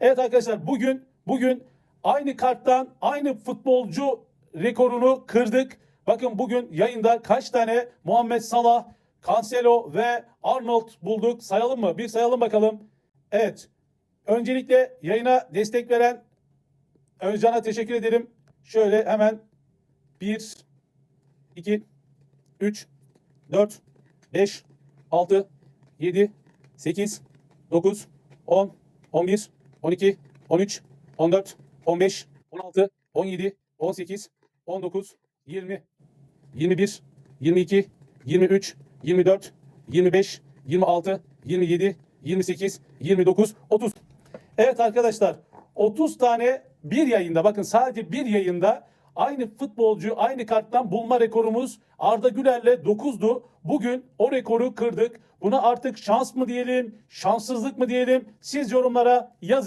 Evet arkadaşlar bugün bugün aynı karttan aynı futbolcu rekorunu kırdık. Bakın bugün yayında kaç tane Muhammed Salah, Cancelo ve Arnold bulduk. Sayalım mı? Bir sayalım bakalım. Evet. Öncelikle yayına destek veren Özcan'a teşekkür ederim. Şöyle hemen 1, 2, 3, 4, 5, 6, 7, 8, 9, 10, 11, 12, 13, 14, 15, 16, 17, 18, 19, 20, 21, 22, 23, 24, 25, 26, 27, 28, 29, 30. Evet arkadaşlar 30 tane bir yayında bakın sadece bir yayında aynı futbolcu aynı karttan bulma rekorumuz Arda Güler'le 9'du. Bugün o rekoru kırdık. Buna artık şans mı diyelim, şanssızlık mı diyelim? Siz yorumlara yazın.